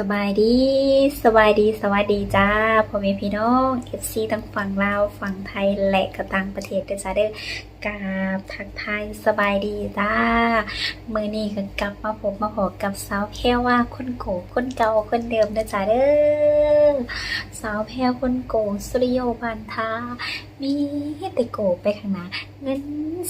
สบายดีสบายดีสวัสดีจ้าพ่อแม่พี่น้อง FC ทั้งฝั่งลาวฝั่งไทยและก็ต่างประเทศด้วยจ้าเด้อกาบทักทายสบายดีจ้ามือนี้ก็กลับมาพบมาพบกับสาวแพรว่าคนโกคนเก่าคนเดิมด้วยจ้าเด้อสาวแพรคนโกสุริโยบันทามีแต่โกไปข้างหน้าเงิน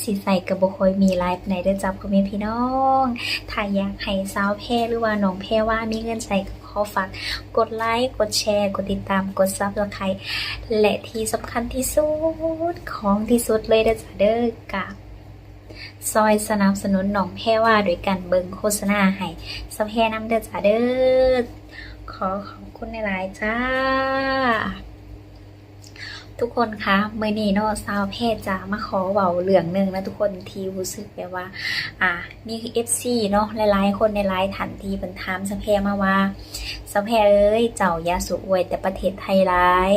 สีใส่กระบอกคอยมีไลฟ์ในเด้อจ้าพ่อแม่พี่น้องถ้าอยากให้สาวแพรหรือว่าน้องแพรว่ามีเงินใส่ก ขอฝากกดไลค์ กดแชร์ กดติดตาม กดซับสไครต์และที่สำคัญที่สุดของที่สุดเลยเด้อจ้าเด้อกับซอยสนับสนุนหนองแพรว่าโดยการเบิงโฆษณาให้สาวแพรนำเด้อจ้าเด้อขอขอบคุณหลายๆจ้า ทุกคนคะเมื่อนี้เนาะสาวแพทย์จะมาขอเบาเรื่องหนึ่งนะทุกคนทีรู้สึกแบบว่า อ่านี่คือ FC เนาะหลายๆ คนในไลน์ทันทีเป็นถามสาวแพรมาว่าสาวแพรเอ้ยเจ้ายาสูอวยแต่ประเทศไทยร้าย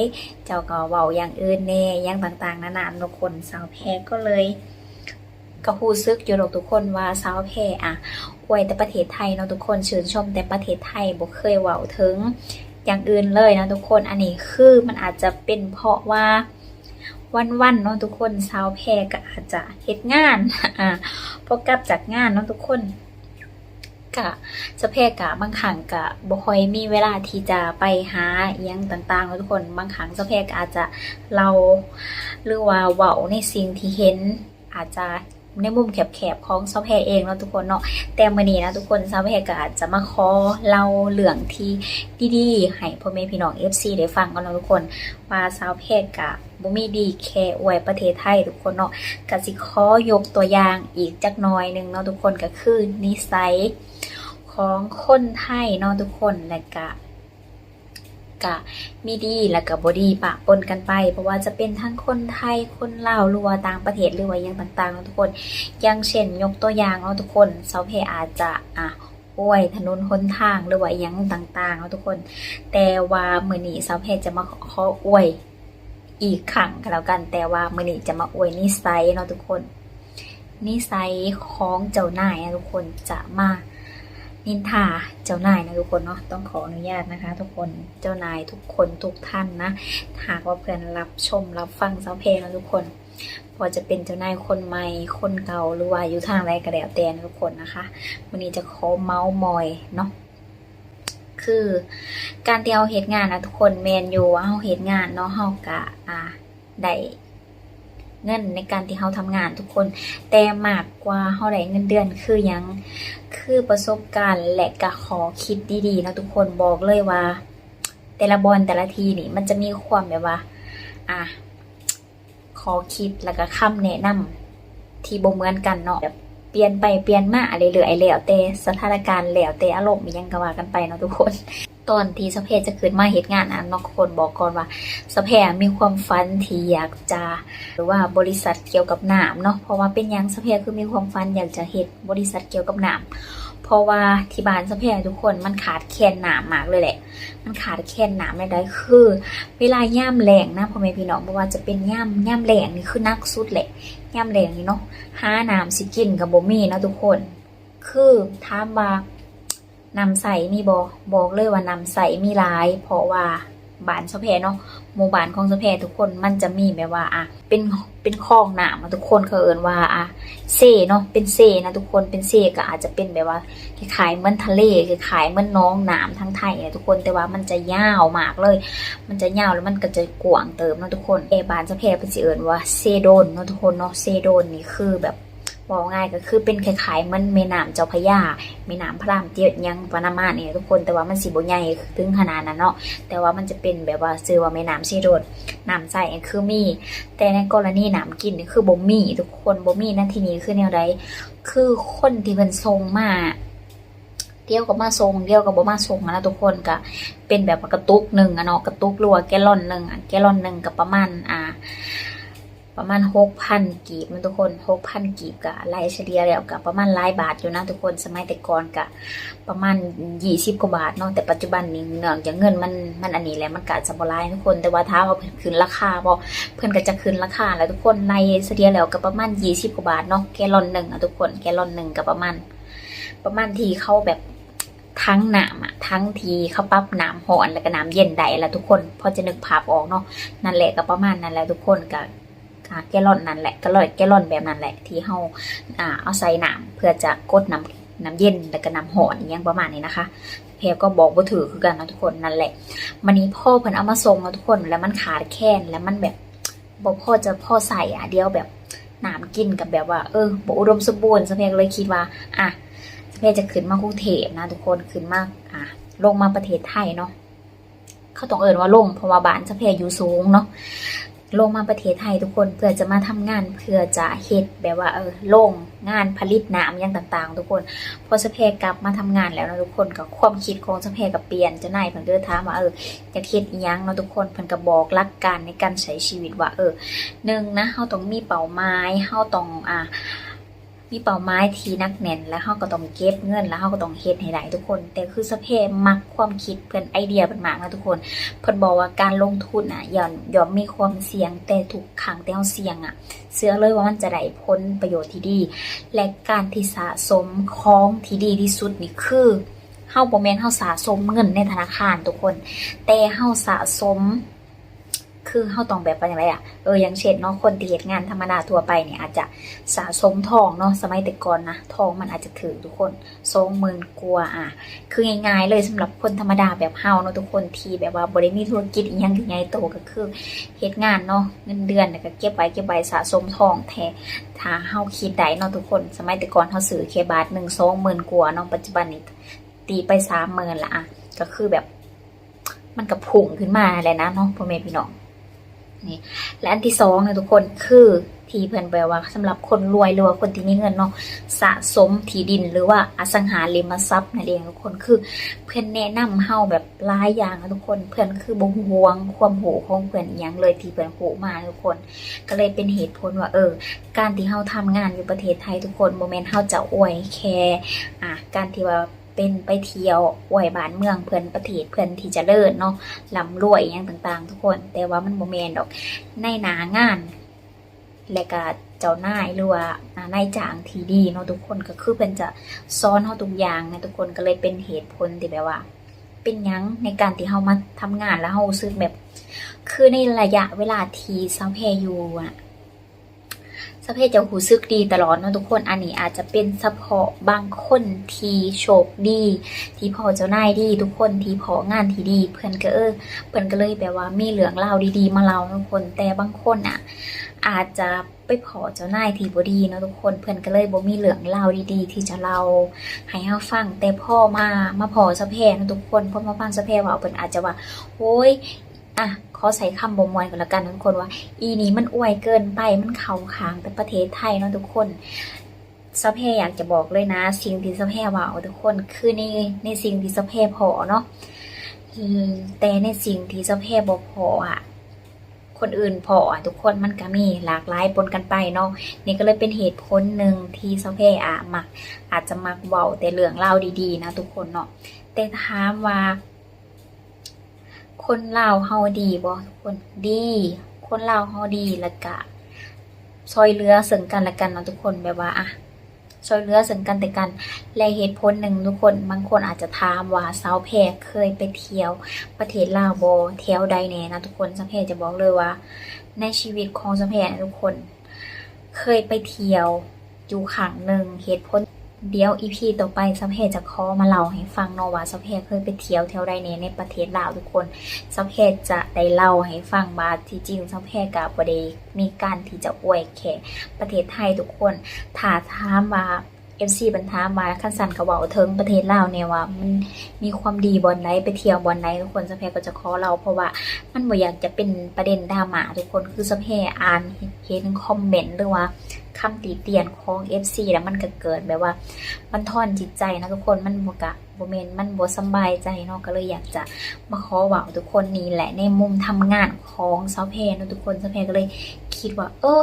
เจ้าก็เบาอย่างอื่นแน่อย่างต่างๆนานาทุกคนสาวแพก็เลยก็พูดซึกอยู่หรอกทุกคนว่าสาวแพอะอวยแต่ประเทศไทยเนาะทุกคนชื่นชมแต่ประเทศไทยบ่เคยเว้าถึง อย่างอื่นเลยนะทุกคนอันนี้คือมันอาจจะเป็นเพราะว่าวันๆเนาะทุกคนสาวแพรก็อาจจะเฮ็ดงานอ่าพอกลับจากงานเนาะทุกคนกะสาแพรกะบางครั้งกะบ่ค่อยมีเวลาที่จะไปหาอหยังต่างๆเนาะทุกคน บางครั้งสาแพรก็อาจจะเราหรือว่าเว้าในสิ่งที่เห็นอาจจะ ในมุมแคบๆของซาวแพรเองเนาะทุกคนเนาะแต่มื่อนี้นะทุกคนซาวแพรก็อาจจะมาขอเล่าเรื่องที่ดีๆให้พ่อแม่พี่น้อง FC ได้ฟังกันเนาะทุกคนว่าซาวแพรกะบ่มีดีแค่อวยประเทศไทยทุกคนเนาะก็สิขอยกตัวอย่างอีกจักน่อยหนึงเนาะทุกคนก็คือนิสัยของคนไทยเนาะทุกคนและก็ กะมีดีแล้วก็บ่ดีปะปนกันไป เพราะว่าจะเป็นทั้งคนไทยคนลาวรือว่าต่างประเทศหรือว่าย่างต่างๆนะทุกคนอย่างเช่น ยกตัวอย่างเนาทุกคนเซาเพอาจจะอะอวยถนนหนทางหรือว่าอหยังต่างๆเนาทุกคน แต่ว่ามื้อนี้เซาเพจะมาขออวยอีกครั้งก็แล้วกัน แต่ว่ามื้อนี้จะมาอวยนิสัยเนาะทุกคนนิสัยของเจ้านายนะทุกคนจะมา นินทาเจ้านายนะทุกคนเนาะต้องขออนุญาตนะคะ ทุกคนเจ้านายทุกคนทุกท่านนะหากว่าเพื่อนรับชมรับฟังเซาเพลงนะทุกคน พอจะเป็นเจ้านายคนใหม่คนเก่าหรือว่าอยู่ทางใดก็แล้วแต่นะทุกคนนะคะวันนี้จะขอเมาส์มอยเนาะคือการที่เราเฮ็ดงานนะทุกคนแมนอยู่เราเฮ็ดงานเนาะเฮากะอ่าได้ เงินในการที่เราทำงานทุกคน แต่มากกว่าเราได้เงินเดือนคือยังคือประสบการณ์และก็ขอคิดดีๆนะทุกคนบอกเลยว่า แต่ละบอลแต่ละทีนี่ มันจะมีความแบบว่า อะขอคิดแล้วก็คำแนะนำที่บ่เหมือนกันเนาะแบบเปลี่ยนไปเปลี่ยนมาอะไรเหลือไอ้แล้วแต่สถานการณ์แล้วแต่อารมณ์ยังกว่ากันไปเนาะทุกคน ตอนที่สะเพจะขึ้นมาเฮ็ดงานอะเนอกคนบอกก่อนว่าสะเพมีความฝันที่อยากจะ หรือว่าบริษัทเกี่ยวกับน้ำเนาะเพราะว่าเป็นยังสะเพคือมีความฝันอยากจะเฮ็ดบริษัทเกี่ยวกับน้ำเพราะว่าที่บ้านสะเพทุกคนมันขาดแคลนน้ำมากเลยแหละ มันขาดแคลนน้ำในใดคือ เวลาย่ามแรงนะพ่อแม่พี่น้องบ่ว่าจะเป็นย่ามย่ามแรงนี่คือนักสุดแหละย่ามแรงนี่เนาะหาน้ำสิกินกับบ่มีนะทุกคน คือถามว่า น้ำใสมีบ่บอกเลยว่าน้ำใสมีหลาย เพราะว่าบ้านสะเพเนาะหมู่บ้านของสะเพทุกคนมันจะมีแบบว่าอะเป็นเป็นคลองน้ำทุกคนเขาเอิ้นว่าอะเซเนาะเป็นเซนะทุกคนเป็นเซก็อาจจะเป็นแบบว่าคล้ายๆเหมือนทะเลคล้ายๆเหมือนน้องน้ำทั้งไทยเนี่ยทุกคนแต่ว่ามันจะยาวมากเลย มันจะยาวแล้วมันก็จะกว้างเติมเนาะทุกคนเอบานจะแพเป็นสิเอิญว่าเซโดนเนาะทุกคนเนาะเซโดนนี่คือแบบ บอกง่ายก็คือเป็นคล้ายๆมันแม่น้ำเจ้าพยาแม่น้ำพระรามเจียยังปานามาเนี่ยทุกคนแต่ว่ามันสีบ่ใหญ่ถึงขนาดนั้นเนาะแต่ว่ามันจะเป็นแบบว่าซื้อว่าแม่น้ำเซโดน้ำใสคือมี แต่ในกรณีน้ำกินนี่คือบ่มีทุกคนบ่มีนั่นทีนี้คือแนวใดคือคนที่เพิ่นทรงมาเดียวกับมาทรงเดียวกับบ่มาทรงนะทุกคนก็เป็นแบบกระตุกหนึ่งอะเนาะกระตุกรัวแกลลอนหนึ่งแกลลอนหนึ่งกับประมาณอ่า ประมาณหกพันกีบมันทุกคนหกพันกีบกับรายเฉลี่ยแล้วกับประมาณหลายบาทอยู่นะทุกคนสมัยแต่ก่อนกับประมาณยี่สิบกว่าบาทเนาะแต่ปัจจุบันนี้เนื่องจากเงินมันมันอันนี้แหละมันกะจะบลายทุกคนแต่ว่าถ้าว่าเพิ่นขึ้นราคาบ่เพิ่นก็จะขึ้นราคาแล้วทุกคนในเฉลี่ยแล้วกับประมาณยี่สิบกว่าบาทเนาะแกลลอนหนึ่งอะทุกคนแกลลอนหนึ่งกับประมาณ ประมาณที่เข้าแบบทั้งน้ำอะทั้งทีเขาปรับน้ำร้อนแล้วก็น้ำเย็นได้แล้วทุกคนพอจะนึกภาพออกเนาะนั่นแหละก็ประมาณนั้นแหละทุกคนก็อ่า แกลลอนนั่นแหละก็ลอยแกลลอนแบบนั้นแหละที่เฮาอ่าเอาใส่น้ำเพื่อจะกดน้ำน้ำเย็นแล้วก็น้ำร้อนอหยังประมาณนี้นะคะเพรก็บอกว่าถือคือกันนะทุกคนนั่นแหละมันนี้พ่อเพิ่นเอามาส่งนะทุกคนแล้วมันขาดแคลนแล้วมันแบบบ่พ่อจะพ่อใส่อะเดียวแบบน้ำกินกับแบบว่าเออบ่อุดมสมบูรณ์สเพก็เลยคิดว่าอะสะเพจะขึ้นมากรุงเทพนะทุกคนขึ้นมากอะลงมาประเทศไทยเนาะเขาต้องเอ่นว่าลงเพราะว่าบ้านสเพอยู่สูงเนาะ ลงมาประเทศไทยทุกคนเพื่อจะมาทำงานเพื่อจะเฮ็ดแบบว่าเออลงงานผลิตน้ำอย่างต่างๆ ทุกคน พอสะเพกลับมาทำงานแล้วนะทุกคนกับความคิดของสะเพกับเปลี่ยนจะนายเพิ่นก็เลยถามว่าเออจะเฮ็ดยังเนาะทุกคนเพิ่นก็บอกหลักการในการใช้ชีวิตว่าเออหนึ่งนะเฮาต้องมีเป้าหมายเฮาต้องอ่า มีเป้าหมายที่นักแน่น แล้วเฮาก็ต้องเก็บเงิน แล้วเฮาก็ต้องเฮ็ดให้ได้ทุกคน แต่คือสะเพมักความคิดเพิ่นไอเดียเพิ่นมากนะทุกคน เพิ่นบอกว่าการลงทุนน่ะย่อมย่อมมีความเสี่ยงแต่ทุกครั้งที่เฮาเสี่ยงอะ เชื่อเลยว่ามันจะได้ผลประโยชน์ที่ดี และการที่สะสมของที่ดีที่สุดนี่คือเฮาบ่แม่นเฮาสะสมเงินในธนาคารทุกคน แต่เฮาสะสม คือเฮาต้องแบบว่าอย่างไรอะเอออย่างเช่นเนาะคนที่เฮ็ดงานธรรมดาทั่วไปเนี่ยอาจจะสะสมทองเนาะสมัยแต่ก่อนนะทองมันอาจจะถือทุกคนสองหมื่นกว่าอะคือง่ายๆเลยสำหรับคนธรรมดาแบบเฮาเนาะทุกคนที่แบบว่าบ่ได้มีธุรกิจอีหยังใหญ่โตก็คือเฮ็ดงานเนาะเงินเดือนเนี่ยก็เก็บไว้เก็บไว้สะสมทองแท้ถ้าเฮาคิดได้เนาะทุกคน สมัยแต่ก่อนเฮาซื้อแค่บาทหนึ่งสองหมื่นกว่าเนาะปัจจุบันนี้ตีไปสามหมื่นละอะก็คือแบบมันก็พุ่งขึ้นมาแหละนะเนาะพ่อแม่พี่น้อง นี่และอันที่สองนะทุกคนคือที่เพิ่นแปลว่าสำหรับคนรวยหรือว่าคนที่มีเงินเนาะสะสมที่ดินหรือว่าอสังหาริมทรัพย์นั่นเองทุกคนคือเพื่อนแนะนำเฮาแบบหลายอย่างนะทุกคน เพื่อนคือบ่ห่วงความหูของเพื่อนอหยังเลยที่เพื่อนหูมาทุกคน ก็เลยเป็นเหตุผลว่าเออ การที่เฮาทำงานอยู่ประเทศไทยทุกคนโมเมนต์เฮาจะอวยแค่อะการที่ว่า เป็นไปเที่ยวอวยบ้านเมืองเพื่อนประเทศเพื่อนที่เจะเลิศเนาะร่ำรวยอย่างต่าง ๆ ทุกคน แต่ว่ามันโมเมนดอก ในหนางาน และก็เจ้านายหรือว่าอ่านายจ้างที่ดีเนาะทุกคนก็คือเป็นจะซ้อนเฮาทุกอย่างนะทุกคนก็เลยเป็นเหตุผลที่แบบว่า เป็นยังในการที่เฮามาทำงานแล้วเฮารู้สึกแบบ คือในระยะเวลาที่ซาวแพรอยู่อะ ซาวแพรจะรู้สึกดีตลอดเนาะทุกคนอันนี้อาจจะเป็นเฉพาะบางคนที่โชคดี ที่พอเจ้านายดี ทุกคนที่พองานที่ดี เพื่อนก็เออเพิ่นก็เลยแบบว่ามีเรื่องเล่าดีๆ มาเล่าทุกคนแต่บางคนอะ อาจจะไปขอเจ้านายที่บดีเนาะทุกคนเพิ่นก็เลยบ่มีเรื่องเล่าดีๆ ที่จะเล่าให้เฮาฟังแต่พ่อมามาพอสะแพเนะทุกคนพอมาฟังสะแพเว่าเพิ่นอาจจะว่าโอ้ยอะ อใส่คำบ่มวนกันละกันทุกคนว่า อีนี้มันอวยเกินไปมันเข้าข้างแต่ประเทศไทยเนาะทุกคนสะแพอยากจะบอกเลยนะ สิ่งที่สะแพเว่าทุกคนคือในในสิ่งที่สะแพพอเนาะแต่ในสิ่งที่เพร่บ่พออะคนอื่นพออะทุกคนมันก็มีหลากหลายปนกันไปเนาะนี่ก็เลยเป็นเหตุผลหนึ่งที่สเพอะมักอาจจะมักเว้าแต่เรื่องเล่าดีๆ นะ ทุกคนเนาะแต่ถามว่า คนลาวเฮาดีบ่ทุกคนดี คนลาวเฮาดีแล้วก็ซอยเหลือซึ่งกันละกันเนาะทุกคนแบบว่าอะซอยเหลือซึ่งกันแต่กันและเหตุผลหนึ่งทุกคนบางคนอาจจะถามว่าสาวแพรเคยไปเที่ยวประเทศลาวบเที่ยวใดแน่นะทุกคนสาวแพรจะบอกเลยว่า ในชีวิตของสาวแพรนะทุกคน เคยไปเที่ยวอยู่ครั้งหนึ่งเหตุผล เดี๋ยวอีพีต่อไปสัพเพจะขอมาเล่าให้ฟังเนาะว่าสัพเพเคยไปเที่ยวเที่ยวใดแน่ในประเทศลาวทุกคนสัพเพจะได้เล่าให้ฟังว่าที่จริงสัพเพกับบอเดมีการที่จะอวยแขกประเทศไทยทุกคนถ้าถามว่า FC บันทามมาขั้นสันกระเบาเทิงประเทศลาวเนี่ยว่า มันมีความดีบอลไหนไปเที่ยวบอลไหนทุกคนสเพก็จะขอเราเพราะว่ามันบ่อยากจะเป็นประเด็นดราม่าทุกคนคือสะเพอ่านเห็นคอมเมนต์หรือว่าคำตีเตียนของ FC แล้วมันก็เกิดแบบว่า มันทอนจิตใจนะทุกคนมันบ่กะบ่เมนมันบ่สบายใจเนาะก็เลยอยากจะมาขอเว่าทุกคนนี่แหละในมุมทำงานของสาวเพนะทุกคนสาวเพก็เลยคิดว่า เออ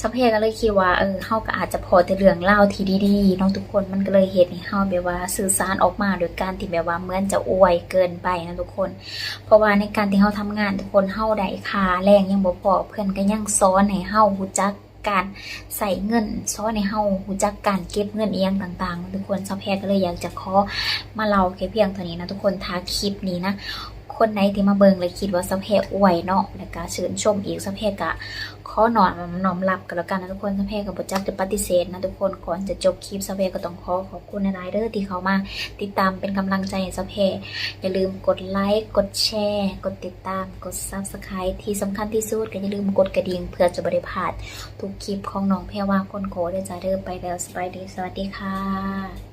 สัพเพก็เลยคิดว่าเออเฮาก็อาจจะพอแต่เรื่องเล่าที่ดีๆเนาะทุกคนมันก็เลยเฮ็ดให้เฮาแบบว่าสื่อสารออกมาโดยการที่แบบว่าเหมือนจะอวยเกินไปนะทุกคน เพราะว่าในการที่เฮาทำงานทุกคนเฮาได้ค่าแรงยังบ่พอเพื่อนก็ยังสอนให้เฮารู้จักการใส่เงินซ้อนในเฮาหูจักการเก็บเงินเอียงต่างๆ ทุกคนซอแพรก็เลยอยากจะขอมาเล่าแค่เพียงเท่านี้นะทุกคนถ้าคลิปนี้นะ คนไหนที่มาเบิงเลยคิดว่าสะเพออวยเนาะแล้วก็ชื่นชมอีกสะเพกะขอหนอนน้อมรับกันแล้วกันนะทุกคนสะเพกับบจักจะปฏิเสธนะทุกคนก่อนจะจบคลิปสะเพก็ต้องขอขอบคุณในรายเดอร์ที่เขามาติดตามเป็นกำลังใจให้สะเพอย่าลืมกดไลค์กดแชร์ กดติดตามกด subscribe ที่สำคัญที่สุดก็อย่าลืมกดกระดิ่งเพื่อจะบริพาดทุกคลิปของน้องแพรว่าคนโกได้จะเริ่มไปแล้วสบายดีสวัสดีค่ะ